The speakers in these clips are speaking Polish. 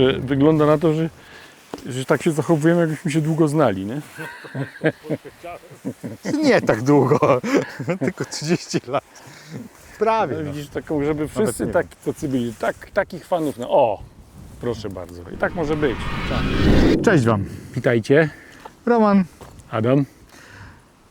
że wygląda na to, że, że tak się zachowujemy, jakbyśmy się długo znali, nie? Nie tak długo, tylko 30 lat. Prawie. No, No. widzisz, taką, żeby wszyscy tak, tacy byli, tak, takich fanów, no o, proszę bardzo. I tak może być. Cześć Wam. Witajcie, Roman, Adam.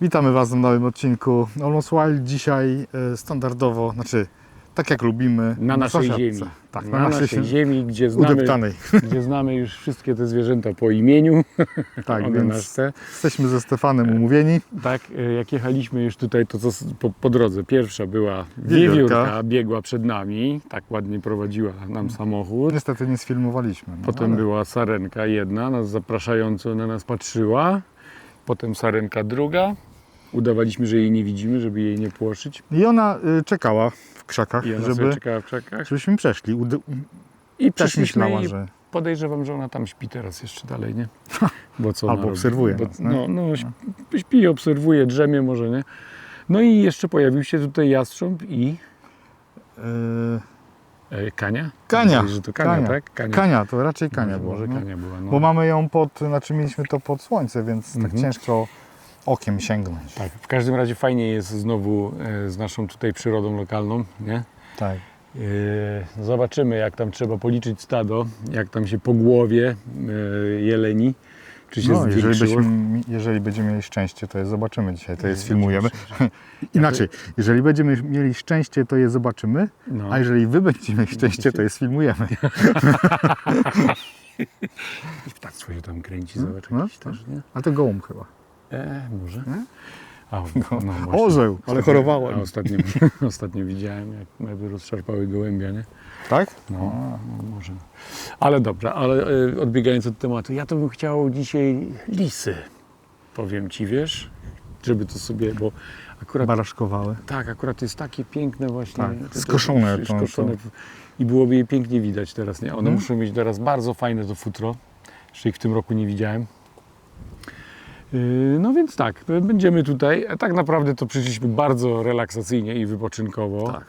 witamy Was w nowym odcinku Almost Wild. Dzisiaj e, standardowo, znaczy tak jak lubimy. Na naszej sąsiadce. ziemi. Tak, na, na, naszej naszej ziemi, gdzie znamy, udeptanej. gdzie znamy już wszystkie te zwierzęta po imieniu. Tak, więc jesteśmy ze Stefanem umówieni. Tak, e, jak jechaliśmy już tutaj, to co po, po drodze. Pierwsza była Wiewiórka. wiewiórka, biegła przed nami, tak ładnie prowadziła nam samochód. Niestety nie sfilmowaliśmy. No, Potem ale była sarenka jedna, nas zapraszająco na nas patrzyła. Potem sarenka druga. Udawaliśmy, że jej nie widzimy, żeby jej nie płoszyć. I ona y, czekała w krzakach, I ona sobie żeby, czekała w czakach. żebyśmy przeszli. Udy... I Też przeszliśmy myślała, i że podejrzewam, że ona tam śpi teraz jeszcze dalej, nie? Bo co Albo robi? obserwuje Bo, nas, nie? no, no, śpi, śpi, obserwuje, drzemie może, nie? No i jeszcze pojawił się tutaj jastrząb i y, e, Kania? Kania. Że to Kania, tak? Kania. Kania, to raczej Kania może, była. Może no. Kania była, no. Bo mamy ją pod, znaczy mieliśmy to pod słońce, więc tak Mhm. ciężko okiem sięgnąć. Tak, w każdym razie fajnie jest znowu e, z naszą tutaj przyrodą lokalną, nie? Tak. E, Zobaczymy, jak tam trzeba policzyć stado, jak tam się po głowie e, jeleni, czy się No, jeżeli, byśmy, jeżeli będziemy mieli szczęście, to je zobaczymy dzisiaj, to je oczywiście, Inaczej, jeżeli będziemy mieli szczęście, to je zobaczymy, No. a jeżeli wy będziecie mieli szczęście, to je sfilmujemy. I ptactwo się tam kręci, No, zobacz, no, no. też, nie? A to gołąb chyba. E, może. Nie? A, no, właśnie. Orzeł, ale A chorowałem. ostatnio, ostatnio widziałem, jak mewy rozszarpały gołębia, nie? Tak? No, no może. Ale dobrze, ale e, odbiegając od tematu, ja to bym chciał dzisiaj lisy, powiem Ci, wiesz, żeby to sobie, bo akurat Baraszkowały. tak, akurat jest takie piękne właśnie. Tak, to- skoszone to- skoszone to- I byłoby je pięknie widać teraz, nie? One Mhm. muszą mieć teraz bardzo fajne to futro. Jeszcze ich w tym roku nie widziałem. Yy, No więc tak, będziemy tutaj. A tak naprawdę to przyszliśmy bardzo relaksacyjnie i wypoczynkowo. Tak.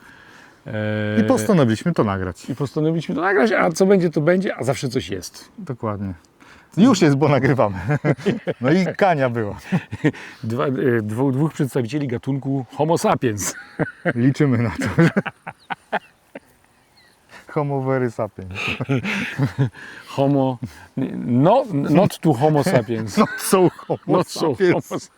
E, I postanowiliśmy to nagrać. I postanowiliśmy to nagrać, a co będzie, to będzie, a zawsze coś jest. Dokładnie. Już jest, bo nagrywamy. No i Kania była. Dwa, e, dwóch, dwóch przedstawicieli gatunku Homo sapiens. Liczymy na to. że- Homo very sapiens. Homo. No, not to Homo sapiens. No są homo so sapiens.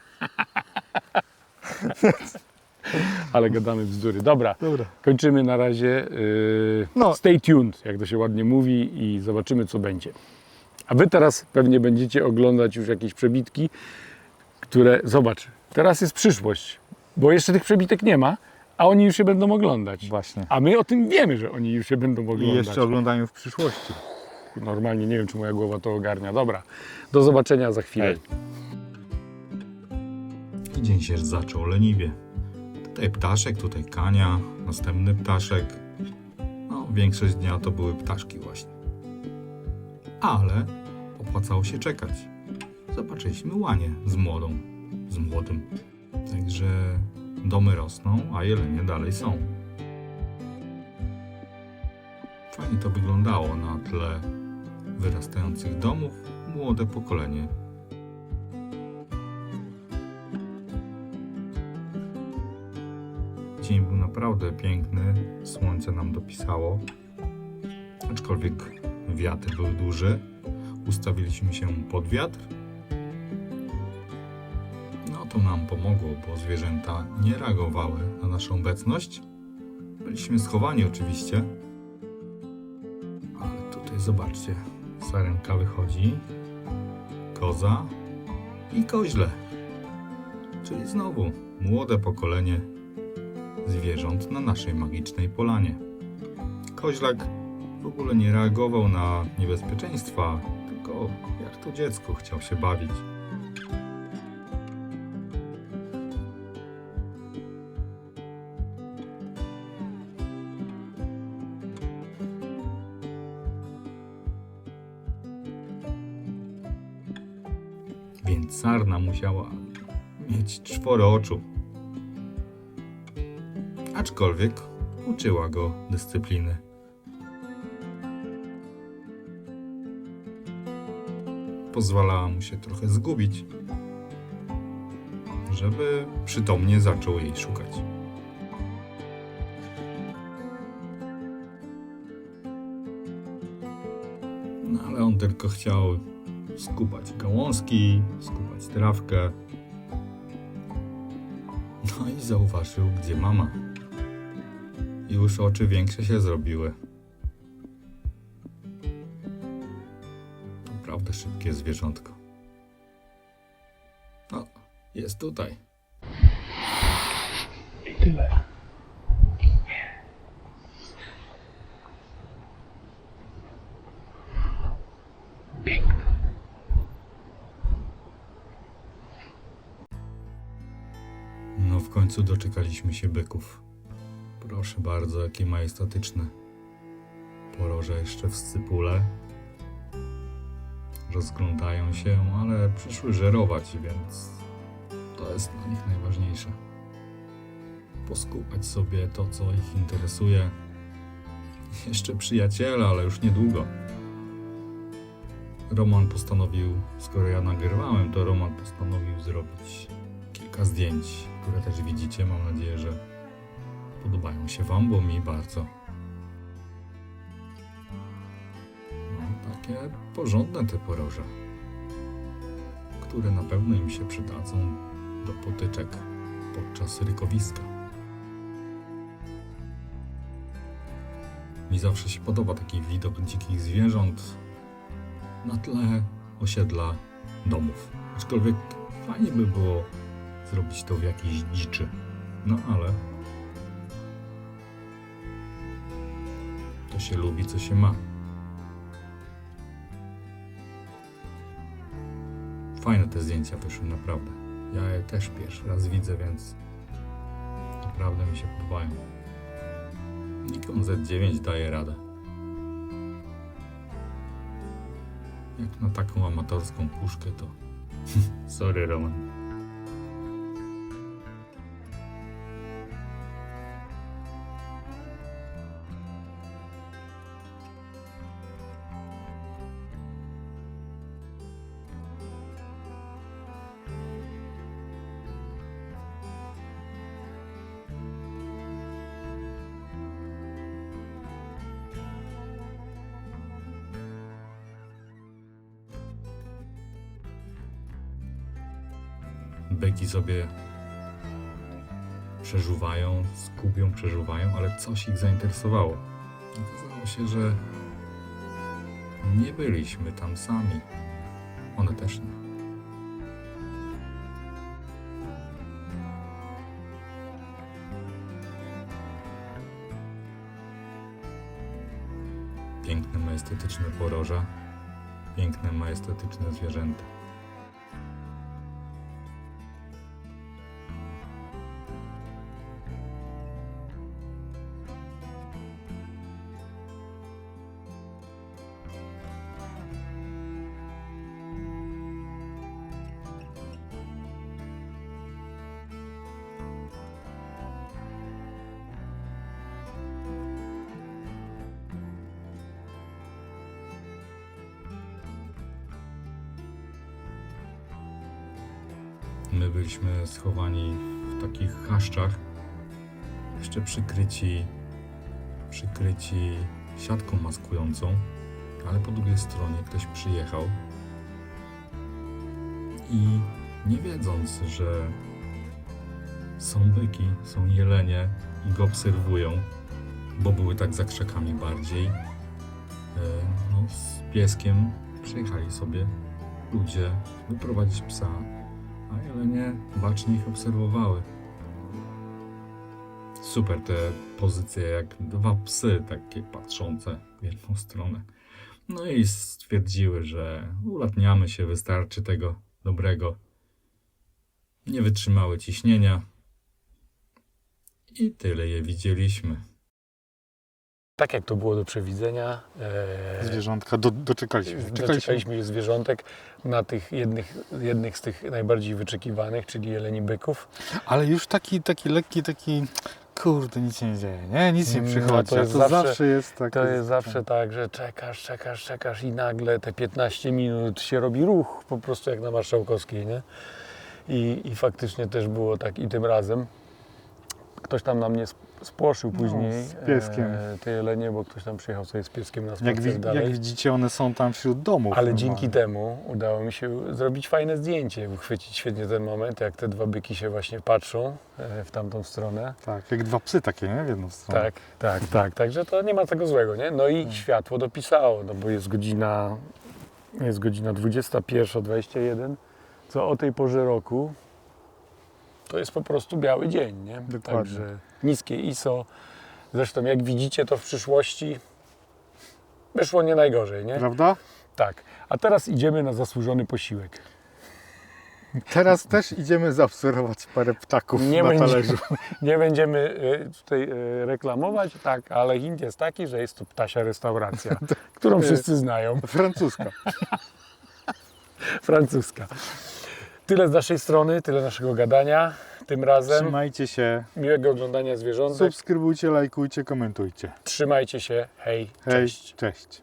Ale gadamy bzdury. Dobra, Dobra. kończymy na razie. Yy, No. Stay tuned, jak to się ładnie mówi, i zobaczymy, co będzie. A wy teraz pewnie będziecie oglądać już jakieś przebitki, które. Zobacz, teraz jest przyszłość, bo jeszcze tych przebitek nie ma, a oni już się będą oglądać. Właśnie. A my o tym wiemy, że oni już się będą I oglądać. jeszcze oglądają w przyszłości. Normalnie nie wiem, czy moja głowa to ogarnia. Dobra, do zobaczenia za chwilę. Hej. Dzień się zaczął leniwie. Tutaj ptaszek, tutaj kania, następny ptaszek. No, większość dnia to były ptaszki właśnie. Ale opłacało się czekać. Zobaczyliśmy łanie z młodą, z młodym. Także domy rosną, a jelenie dalej są. Fajnie to wyglądało na tle wyrastających domów, młode pokolenie Dzień był naprawdę piękny, słońce nam dopisało. Aczkolwiek wiatr był duży, ustawiliśmy się pod wiatr. No to nam pomogło, bo zwierzęta nie reagowały na naszą obecność. Byliśmy schowani oczywiście. Zobaczcie, sarenka wychodzi, koza i koźle. Czyli znowu młode pokolenie zwierząt na naszej magicznej polanie. Koźlak w ogóle nie reagował na niebezpieczeństwa, tylko jak to dziecko chciał się bawić. Musiała mieć czworo oczu aczkolwiek uczyła go dyscypliny. pozwalała mu się trochę zgubić, żeby przytomnie zaczął jej szukać. No ale on tylko chciał skupać gałązki, skupać trawkę. No i zauważył, gdzie mama. Już oczy większe się zrobiły. Naprawdę szybkie zwierzątko. No, jest tutaj. No w końcu doczekaliśmy się byków. Proszę bardzo, jakie majestatyczne. Poroże jeszcze w scypule. Rozglądają się, ale przyszły żerować, więc to jest dla nich najważniejsze. Poskupać sobie to, co ich interesuje. Jeszcze przyjaciele, ale już niedługo. Roman postanowił, skoro ja nagrywałem, to Roman postanowił zrobić kilka zdjęć, które też widzicie. Mam nadzieję, że podobają się Wam, bo mi bardzo. No, takie porządne te poroże, które na pewno im się przydadzą do potyczek podczas rykowiska. Mi zawsze się podoba taki widok dzikich zwierząt na tle osiedla domów. Aczkolwiek fajnie by było zrobić to w jakiejś dziczy. No ale to się lubi, co się ma. Fajne te zdjęcia wyszły, naprawdę. Ja je też pierwszy raz widzę, więc naprawdę mi się podobają. Nikon Z9 daje radę. Jak na taką amatorską puszkę to... Sorry, Roman. Byki sobie przeżuwają, skupią, przeżuwają, ale coś ich zainteresowało. Okazało się, że nie byliśmy tam sami. One też nie. Piękne, majestetyczne poroża, piękne, majestetyczne zwierzęta. My byliśmy schowani w takich chaszczach, jeszcze przykryci, przykryci siatką maskującą, ale po drugiej stronie ktoś przyjechał. I nie wiedząc, że są byki, są jelenie i go obserwują, bo były tak za krzakami bardziej, e, no, z pieskiem przyjechali sobie ludzie wyprowadzić psa, a jelenie bacznie ich obserwowały. Super te pozycje, jak dwa psy takie patrzące w jedną stronę. No i stwierdziły, że ulatniamy się, wystarczy tego dobrego. Nie wytrzymały ciśnienia. I tyle je widzieliśmy. Tak jak to było do przewidzenia, e, Zwierzątka, do, doczekaliśmy. Czekaliśmy. doczekaliśmy zwierzątek na tych jednych, jednych z tych najbardziej wyczekiwanych, czyli jeleni byków. Ale już taki, taki lekki, taki kurde, nic się nie dzieje, nie? Nic nie No, przychodzi. to To, jest to zawsze- zawsze, jest tak. To jest zawsze tak, że czekasz, czekasz, czekasz i nagle te 15 minut się robi ruch, po prostu jak na Marszałkowskiej, nie? I, i faktycznie też było tak i tym razem. Ktoś tam na mnie sp- spłoszył No, później z pieskiem. E, te jelenie, bo ktoś tam przyjechał sobie z pieskiem na spacer Jak, dalej. jak widzicie, one są tam wśród domów. Ale normalnie. dzięki temu udało mi się zrobić fajne zdjęcie, uchwycić świetnie ten moment, jak te dwa byki się właśnie patrzą e, w tamtą stronę. Tak, jak dwa psy takie, nie? W jedną stronę. Tak, tak, tak. Także to nie ma tego złego, nie? No i Tak. światło dopisało, no bo jest godzina, jest godzina 21.21, co o tej porze roku to jest po prostu biały dzień, nie? Dokładnie. Także niskie ISO. Zresztą jak widzicie to w przyszłości wyszło nie najgorzej, nie? Prawda? Tak. A teraz idziemy na zasłużony posiłek. Teraz też idziemy zaobserwować parę ptaków Nie na będzie- talerzu. Nie będziemy y, tutaj y, reklamować, tak, ale hint jest taki, że jest to ptasia restauracja, którą wszyscy znają. Francuska. francuska. Tyle z naszej strony, tyle naszego gadania. Tym razem Trzymajcie się. miłego oglądania zwierzątek. Subskrybujcie, lajkujcie, komentujcie. Trzymajcie się. Hej, Hej, cześć. cześć.